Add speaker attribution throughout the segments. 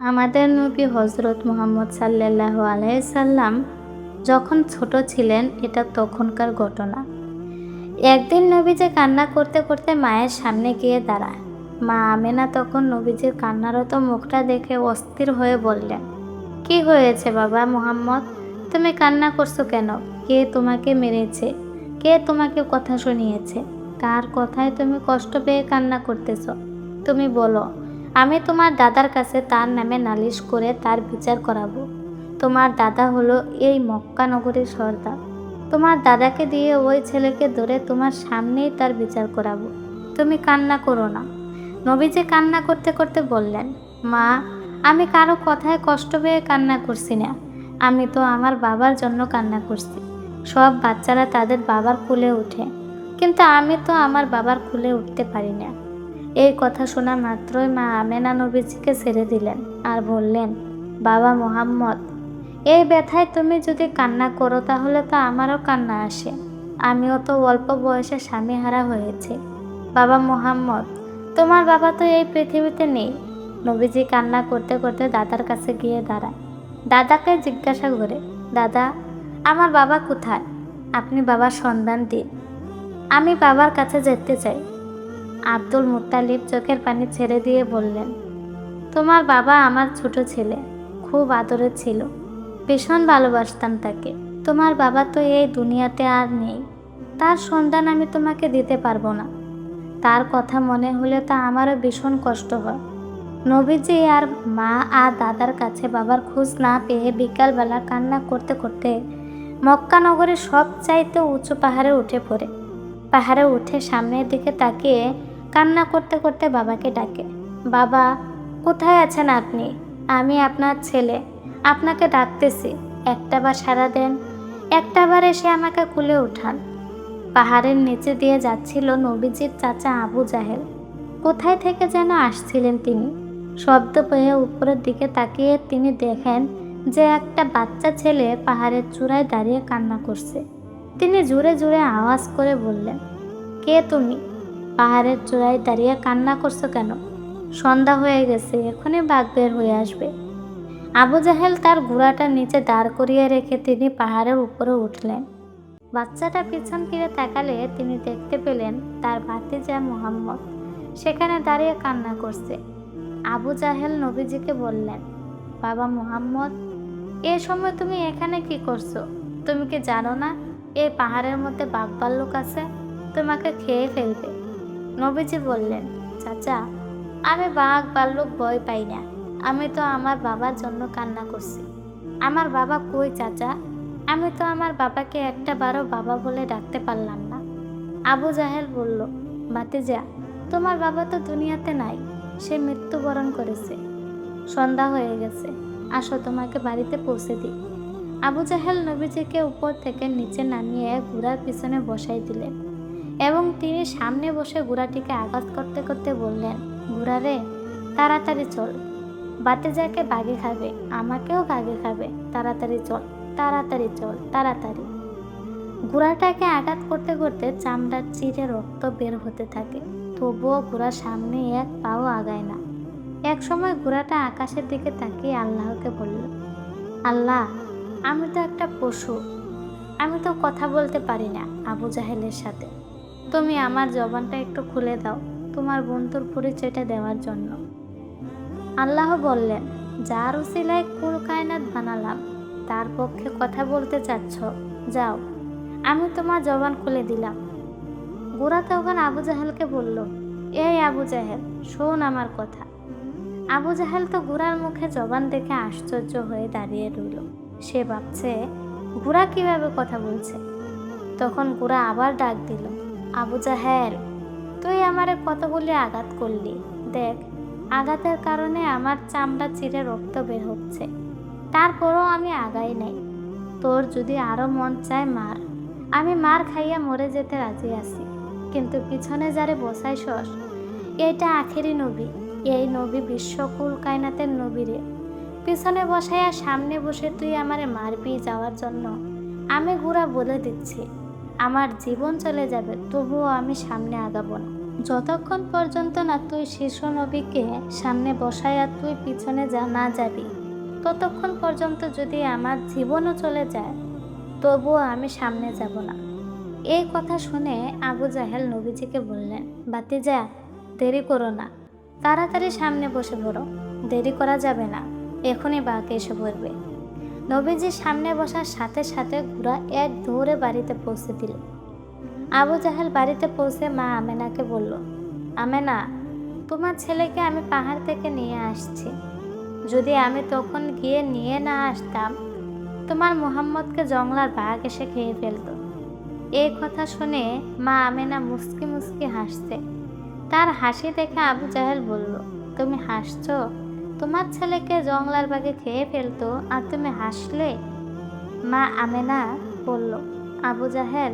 Speaker 1: আমাদের নবী হজরত মুহাম্মদ সাল্লাহ আলাইসাল্লাম যখন ছোট ছিলেন, এটা তখনকার ঘটনা। একদিন নবীজি কান্না করতে করতে মায়ের সামনে গিয়ে দাঁড়ায়। মা আমেনা তখন নবীজির কান্নারত মুখটা দেখে অস্থির হয়ে বললেন, কি হয়েছে বাবা মুহাম্মদ? তুমি কান্না করছ কেন? কে তোমাকে মেরেছে? কে তোমাকে কথা শুনিয়েছে? কার কথায় তুমি কষ্ট পেয়ে কান্না করতেছ? তুমি বলো আমি তোমার দাদার কাছে তার নামে নালিশ করে তার বিচার করাবো। তোমার দাদা হলো এই মক্কা নগরীর সর্দার। তোমার দাদাকে দিয়ে ওই ছেলেকে ধরে তোমার সামনেই তার বিচার করাবো। তুমি কান্না করো না। নবীজি কান্না করতে করতে বললেন, মা, আমি কারও কথায় কষ্ট পেয়ে কান্না করছি না। আমি তো আমার বাবার জন্য কান্না করছি। সব বাচ্চারা তাদের বাবার কুলে ওঠে। কিন্তু আমি তো আমার বাবার কুলে উঠতে পারি না। এই কথা শোনা মাত্রই মা আমেনা নবীজিকে ছেড়ে দিলেন আর বললেন, বাবা মোহাম্মদ, এই ব্যথায় তুমি যদি কান্না করো তাহলে তো আমারও কান্না আসে। আমিও তো অল্প বয়সে স্বামী হারা হয়েছে। বাবা মোহাম্মদ, তোমার বাবা তো এই পৃথিবীতে নেই। নবীজি কান্না করতে করতে দাদার কাছে গিয়ে দাঁড়ায়। দাদাকে জিজ্ঞাসা করে, দাদা, আমার বাবা কোথায়? আপনি বাবার সন্ধান দিন। আমি বাবার কাছে যেতে চাই। আব্দুল মুত্তালিব চোখের পানি ছেড়ে দিয়ে বললেন, তোমার বাবা আমার ছোট ছেলে, খুব আদরের ছিল। ভীষণ ভালোবাসতাম তাকে। তোমার বাবা তো এই দুনিয়াতে আর নেই। তার সন্ধান আমি তোমাকে দিতে পারব না। তার কথা মনে হলে তা আমারও ভীষণ কষ্ট হয়। নবীজি আর মা আর দাদার কাছে বাবার খোঁজ না পেয়ে বিকালবেলা কান্না করতে করতে মক্কা নগরের সব চাইতে উঁচু পাহাড়ে উঠে পড়ে। পাহাড়ে উঠে সামনের দিকে তাকিয়ে কান্না করতে করতে বাবাকে ডাকে, বাবা, কোথায় আছেন আপনি? আমি আপনার ছেলে, আপনাকে ডাকতেছি। একটা বার সারা দেন। একটা বার এসে আমাকে কুলে উঠান পাহাড়ের নিচে দিয়ে যাচ্ছিল নবীজির চাচা আবু জাহেল। কোথায় থেকে যেন আসছিলেন তিনি। শব্দ পেয়ে উপরের দিকে তাকিয়ে তিনি দেখেন যে একটা বাচ্চা ছেলে পাহাড়ের চূড়ায় দাঁড়িয়ে কান্না করছে। তিনি জোরে জোরে আওয়াজ করে বললেন, কে তুমি? পাহাড়ের চূড়ায় দাঁড়িয়ে কান্না করছ কেন? সন্ধ্যা হয়ে গেছে, এখনই বাঘ বের হয়ে আসবে। আবু জাহেল তার ঘোড়াটা নিচে দাঁড় করিয়ে রেখে তিনি পাহাড়ের উপরে উঠলেন। বাচ্চাটা পিছন ফিরে তাকালে তিনি দেখতে পেলেন তার ভাতিজা মোহাম্মদ। সেখানে দাঁড়িয়ে কান্না করছে। আবু জাহেল নবীজিকে বললেন, বাবা মোহাম্মদ, এ সময় তুমি এখানে কি করছ? তুমি কি জানো না, এই পাহাড়ের মধ্যে বাঘ ভাল্লুক আছে? তোমাকে খেয়ে ফেলবে। নবীজি বললেন, চাচা, আমি বাঘ ভাল্লুক ভয় পাই না। আমি তো আমার বাবার জন্য কান্না করছি। আমার বাবা কই চাচা? আমি তো আমার বাবাকে একটা বারো বাবা বলে ডাকতে পারলাম না। আবু জাহেল বলল, ভাতিজা, তোমার বাবা তো দুনিয়াতে নাই। সে মৃত্যুবরণ করেছে। সন্ধ্যা হয়ে গেছে। আসো, তোমাকে বাড়িতে পৌঁছে দিই। আবু জাহেল নবীজিকে উপর থেকে নিচে নামিয়ে ঘোড়ার পিছনে বসাই দিলেন। এবং তিনি সামনে বসে ঘোড়াটিকে আঘাত করতে করতে বললেন ঘোড়া রে তাড়াতাড়ি চল। বাতেজাকে বাগে খাবে, আমাকেও বাগে খাবে। তাড়াতাড়ি চল তাড়াতাড়ি চল, তাড়াতাড়ি। ঘোড়াটাকে আঘাত করতে করতে চামড়ার চিরে রক্ত বের হতে থাকে। তবুও ঘোড়া সামনে এক পাও আগায় না। এক সময় ঘোড়াটা আকাশের দিকে তাকিয়ে আল্লাহকে বলল, আল্লাহ, আমি তো একটা পশু। আমি তো কথা বলতে পারি না আবু জাহেলের সাথে। তুমি আমার জবানটা একটু খুলে দাও তোমার বন্ধুর পরিচয়টা দেওয়ার জন্য। আল্লাহ বললেন, যার উসিলায় কুল কায়নাত বানালাম, তার পক্ষে কথা বলতে চাচ্ছ, যাও। আমি তোমার জবান খুলে দিলাম। গোরা তখন আবু জাহেলকে বলল, এই আবু জাহেল, শোন আমার কথা। আবু জাহেল তো গুড়ার মুখে জবান দেখে আশ্চর্য হয়ে দাঁড়িয়ে রইল। সে ভাবছে গুড়া কীভাবে কথা বলছে? তখন গুড়া আবার ডাক দিল আবু জাহেল, তুই আমারে কতগুলি আঘাত করলি? দেখ, আঘাতের কারণে আমার চামড়া চিরে রক্ত বের হচ্ছে। তারপরও আমি আগাই নাই। তোর যদি আরও মন চায় মার। আমি মার খাইয়া মরে যেতে রাজি আছি। কিন্তু পিছনে যারে বসাইছস, এইটা আখেরি নবী। এই নবী বিশ্বকুল কায়নাতের নবী রে। পিছনে বসাইয়া সামনে বসে তুই আমারে মারবি যাওয়ার জন্য। আমি ঘুরা বলে দিচ্ছি। আমার জীবন চলে যাবে, তবুও আমি সামনে আগাবো না। যতক্ষণ পর্যন্ত না তুই শিশু নবীকে সামনে বসাইয়া তুই পিছনে যা, না যাবি, ততক্ষণ পর্যন্ত যদি আমার জীবনও চলে যায়, তবুও আমি সামনে যাব না। এই কথা শুনে আবু জাহেল নবীজিকে বললেন, বাতিজা, দেরি করো না। তাড়াতাড়ি সামনে বসে পড়ো। দেরি করা যাবে না। এখনই বাঘ এসে পড়বে। নবীজির সামনে বসার সাথে সাথে ঘোড়া এক দৌড়ে বাড়িতে পৌঁছে দিল। আবু জাহেল বাড়িতে পৌঁছে মা আমেনাকে বলল, আমেনা, তোমার ছেলেকে আমি পাহাড় থেকে নিয়ে আসছি। যদি আমি তখন গিয়ে নিয়ে না আসতাম, তোমার মোহাম্মদকে জংলার বাঘ এসে খেয়ে ফেলতো। এই কথা শুনে মা আমেনা মুসকি মুসকি হাসছে। তার হাসি দেখে আবু জাহেল বলল, তুমি হাসছো? তোমার ছেলেকে জংলার বাঘে খেয়ে ফেলতো আর তুমি হাসলে? মা আমেনা বলল, আবু জাহেল,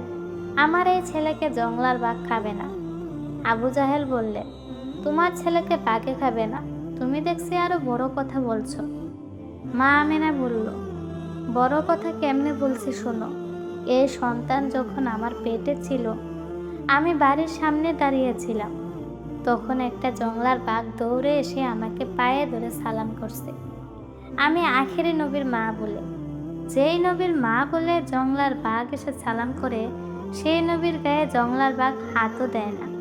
Speaker 1: আমার এই ছেলেকে জংলার বাঘ খাবে না। আবু জাহেল বললে, তোমার ছেলেকে বাঘে খাবে না। তুমি দেখছি আরও বড় কথা বলছো। মা আমেনা বলল, বড় কথা কেমনে বলছি শোনো, এই সন্তান যখন আমার পেটে ছিল, আমি বাড়ির সামনে দাঁড়িয়েছিলাম। তখন একটা জংলার বাঘ দৌড়ে এসে আমাকে পায়ে ধরে সালাম করছে। আমি আখেরি নবীর মা বলে। যেই নবীর মা বলে জংলার বাঘ এসে সালাম করে, সেই নবীর গায়ে জংলার বাঘ হাতও দেয় না।